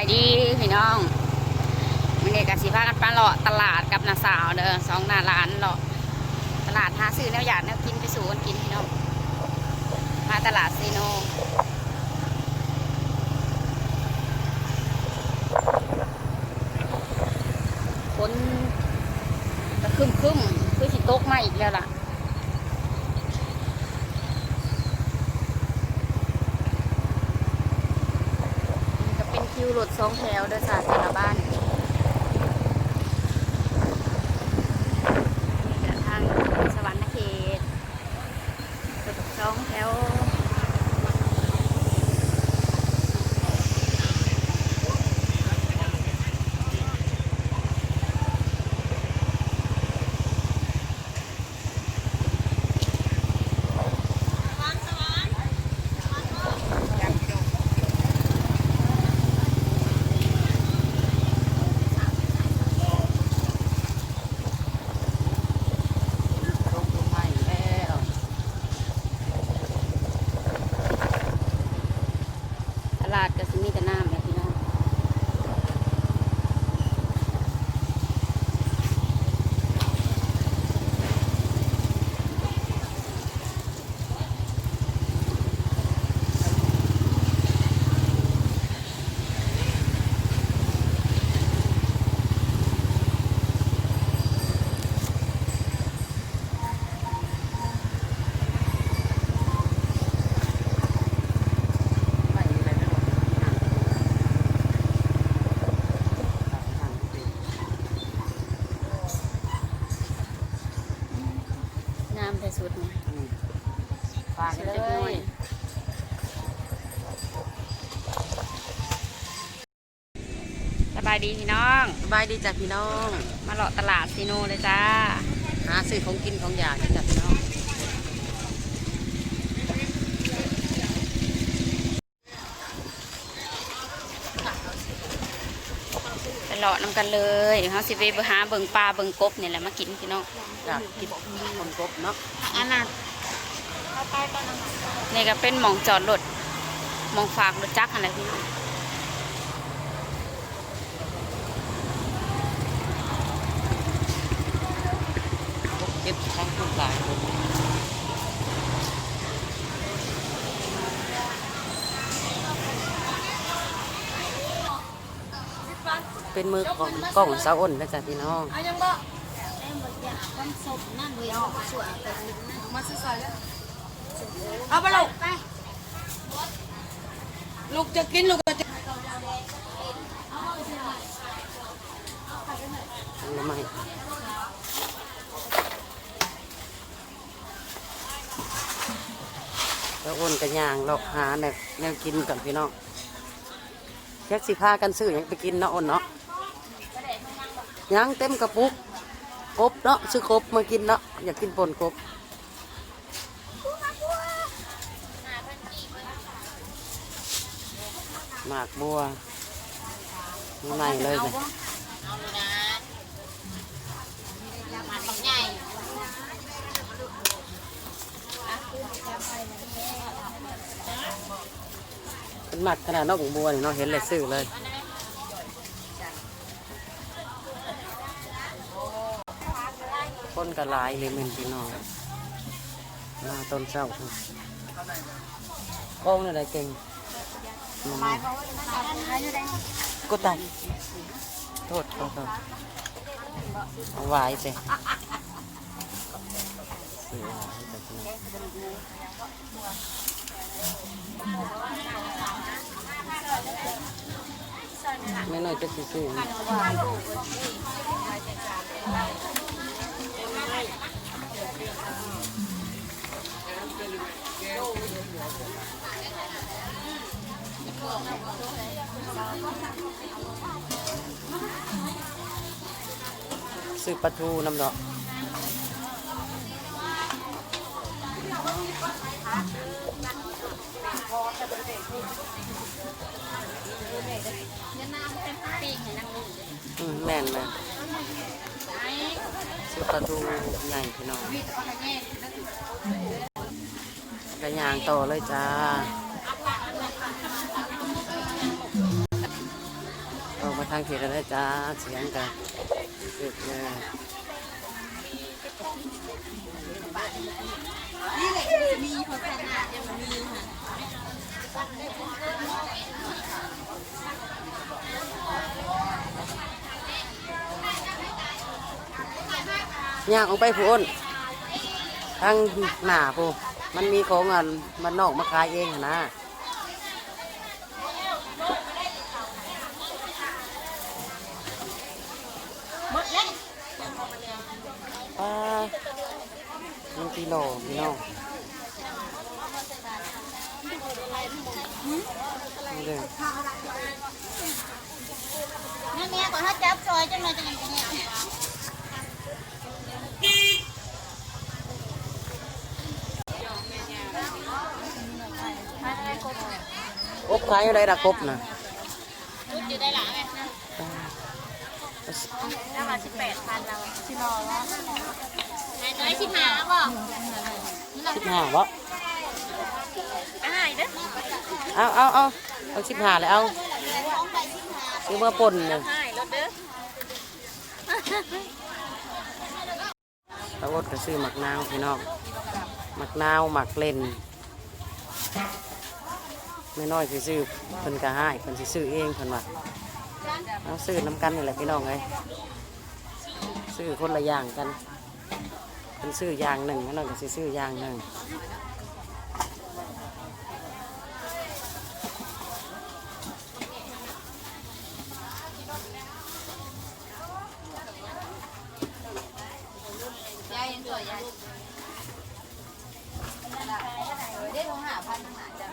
ายดีพี่น้องมันเด็กกสิพากันไปเลาะตลาดกับนาสาวเด้อสองนาร้านเลาะตลาดหาซื้อแนวอยากแนวกินไปสู่กันกินพี่น้องมาตลาดซีโนคนจะคึมคึมคือสิตกมาอีกแล้วล่ะ นี่ก็เป็น คิวรถสองแถวเด้อจ้าแต่ละบ้านนี่ก็ทางสวรรค์เขตรถสองแถวลงใหม่แล้วตลาดก็สิมีแต่น้ำแหละพี่น้องน้ำแต่สุดนี่ ฝาก สุด เล เล็กน้อย ย สบายดีพี่น้องสบายดีจ้ะพี่น้อง มาเลาะตลาดซีโนเลยจ้า หาซื้อของกินของอยากนี่จ้ะพี่น้องไปเลาะนำกันเลยเฮาสิไปหาเบิ่งปลาเบิ่งกบนี่แหละมากินพี่น้องอยากกินคนกบเนาะอันนั้นนี่ก็เป็นหมองจอดรถหมองฝากรถจักรอะไรพี่น้อง เก็บทั้งทุกหลายคน เป็นมือของกล้องสาวอ้นนะจ้ะพี่น้องเอาไปลูกลูกจะกินลูกจะทำไมแล้วอ้นกันย่างเราหาแนวแนวกินก่อนพี่น้องแค่สิพากันซื้อหยังไปกินเนาะอ้นเนาะ ยังเต็มกระปุกกบเนาะซื้อกบมากินเนาะอยากกินป่นกบหมากบัวใหม่เลยเลยเป็นหมักขนาดนอกของบัวนี่เนาะเห็นเลยซื้อเลย คนกระลายเลยมันพี่น้องมาต้นเช้าพุ่นกล้องอะไรเก่งก็ตัดโทษโทษโทษเอาไว้ไปไม่น้อยจะซื้อ ซื้อปลาทูน้ำดอกแม่นแม่นซื้อปลาทูใหญ่พี่น้องกระยางต่อเลยจ้า ทางเพจได้จ้าเสียงกันเด็กเลยย่างออกไปผู้อ้นทางหน้าผู้มันมีของอันมันนอกมาขายเองหนนะปลามันกิโลพี่น้องเลยนี่แม่ก่อนถ้าจับซอยเลยจังนี่ย อบขายอะไรล่ะกบนะรุดอยู่ได้หลังไงแล้ว มาสิบแปดพันเราสิรอวะไหนตัวได้สิบห้าแล้วบอกสิบห้าบ่อ่าเด้อเอาเอาเอาเอาสิบห้าเลยเอาซื้อมาป่นเลยใช่รถเด้อแล้วอดก็ซื้อหมักนาวพี่น้องหมักนาวหมักเล่นไม่น้อยสิซื้อเพิ่นก็ให้เพิ่นสิซื้อเองเพิ่นว่าเอาซื้อน้ำกันนี่แหละพี่น้องเอ้ย ซื้อคนละอย่างกันเพิ่นซื้ออย่างหนึ่งไม่น้อยก็สิซื้ออย่างหนึ่งยายยังสวยยายได้ทงหาพันหาจ้ะ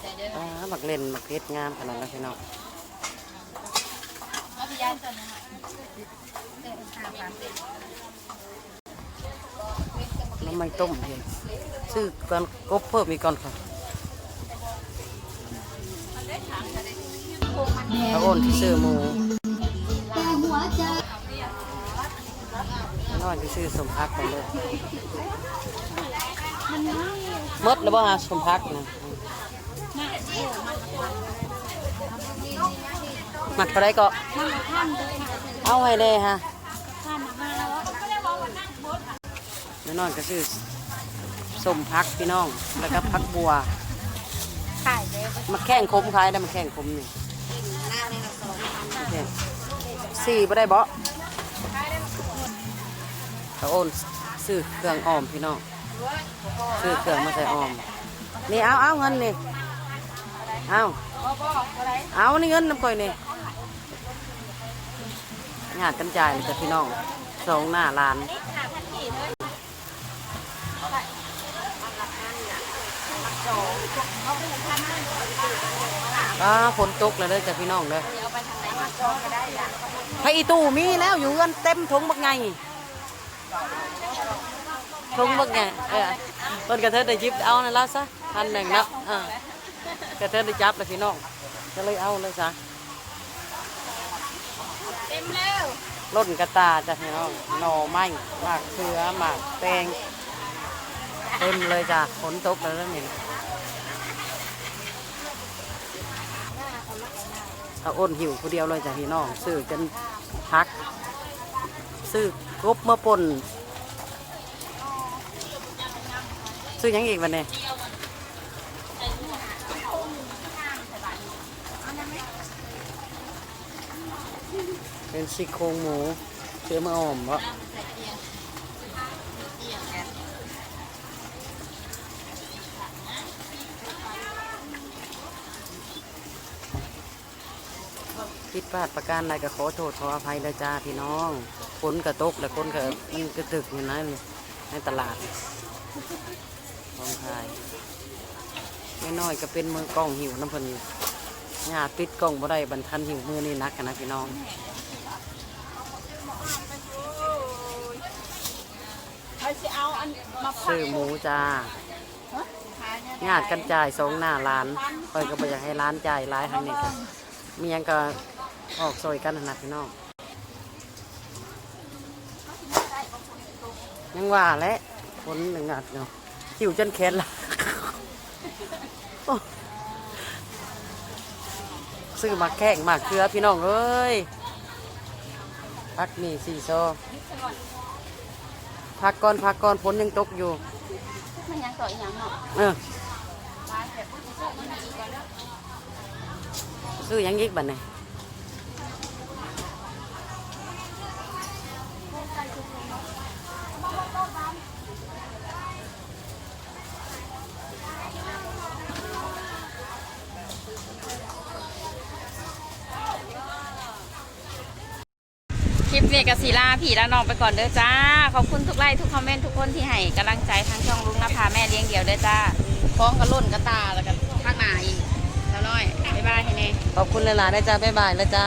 แต่เด้ออ่าหมักเล่นหมักเพชรงามขนาดนั้นพี่น้อง เอาพี่ยายตัวนึงหน่อยเด้อหาพันน้ำมันต้มเองซื้อก่อนกบเพิ่มอีกก่อนค่ะพระโอนที่ซื้อหมูน้อยที่ซื้อสมพักกันเลยหมดแล้วบ่ฮะสมพักนะหมักอะไรก็เอาให้เลยฮะ น่นอนก็ซื้อสมพักพี่น้อง แล้วก็พักบัว ขายเลยมาแข่งคมขายได้มาแข่งคมนี่โอเคสี่บ่ได้บ่เขาโอนซื้อเครื่องออมพี่น้อง ซื้อเครื่องมาใส่ออม นี่เอาเอาเงินนี่ เอาเอานี่เงินน้ำก่อยนี่งานกันจ่ายเลยจ้ะพี่น้องสองหน้าร้าน อ่าฝนตกแล้วเด้อจ้ะพี่น้องเด้อพระอีตู้มีแล้วอยู่เงินเต็มถุงบักไงถุงบักไงเออต้นกระเทยได้จิบเอานั่นแล้วซะพันหนึ่งเนาะอ่ากระเทยได้จับเลยพี่น้องก็เลยเอาเลยซะเต็มแล้วร่นกระตาจ้ะพี่น้องหน่อไม้หมากเสือหมากแตง เต็มเลยจ้ะฝนตกแล้วนั่นเองเอาอ้นหิวคนเดียวเลยจ้ะพี่น้องซื้อจนพัก ซื้อกบมาปนซื้อยังอีกวันนี้เป็นซี่โครงหมูเชื้อมาอ่อมวะ ผิดพลาดประการใดก็ขอโทษขออภัยเลยจ้าพี่น้องฝนกระตกแล้วคนก็มันกระตึกอยู่นะในตลาดของไทยไม่น้อยก็เป็นมือกล้องหิวน้ำพลินหยาปิดกล้องบ่ได้บรรทันหิวมือนี่นักกันนะพี่น้องซื้อหมูจ้าญาติกันจ่ายสองหน้าร้านคอยก็บ่อยากให้ร้านจ่ายร้ายทางนี้ค่ะมียังก็ ออกซอยกันนะพี่น้องยังว่าแหละคนหนึ่งอัดเนาะหิวจนแขนละโอ้ซื้อมาแข้งมาเกลือพี่น้องเอ้ยพักนี่สี่โซพักก่อนพักก่อนฝนยังตกอยู่มันยังต่ออีกยังเนาะเออซื้อหยังยิกบัดนี่ค ลิปนี้กับศิลาผีและน้องไปก่อนเด้อจ้า ขอบคุณทุกไลค์ทุกคอมเมนต์ทุกคนที่ให้กำลังใจทั้งช่องลุงนภาแม่เลี้ยงเดี่ยวเด้อจ้าฟ้องกระล่นกระตาแล้วกันข้างหน้าอีกแล้วน้อยบ๊ายบายเฮเน่ขอบคุณหลายๆนะจ้าบ๊ายบายแล้วจ้า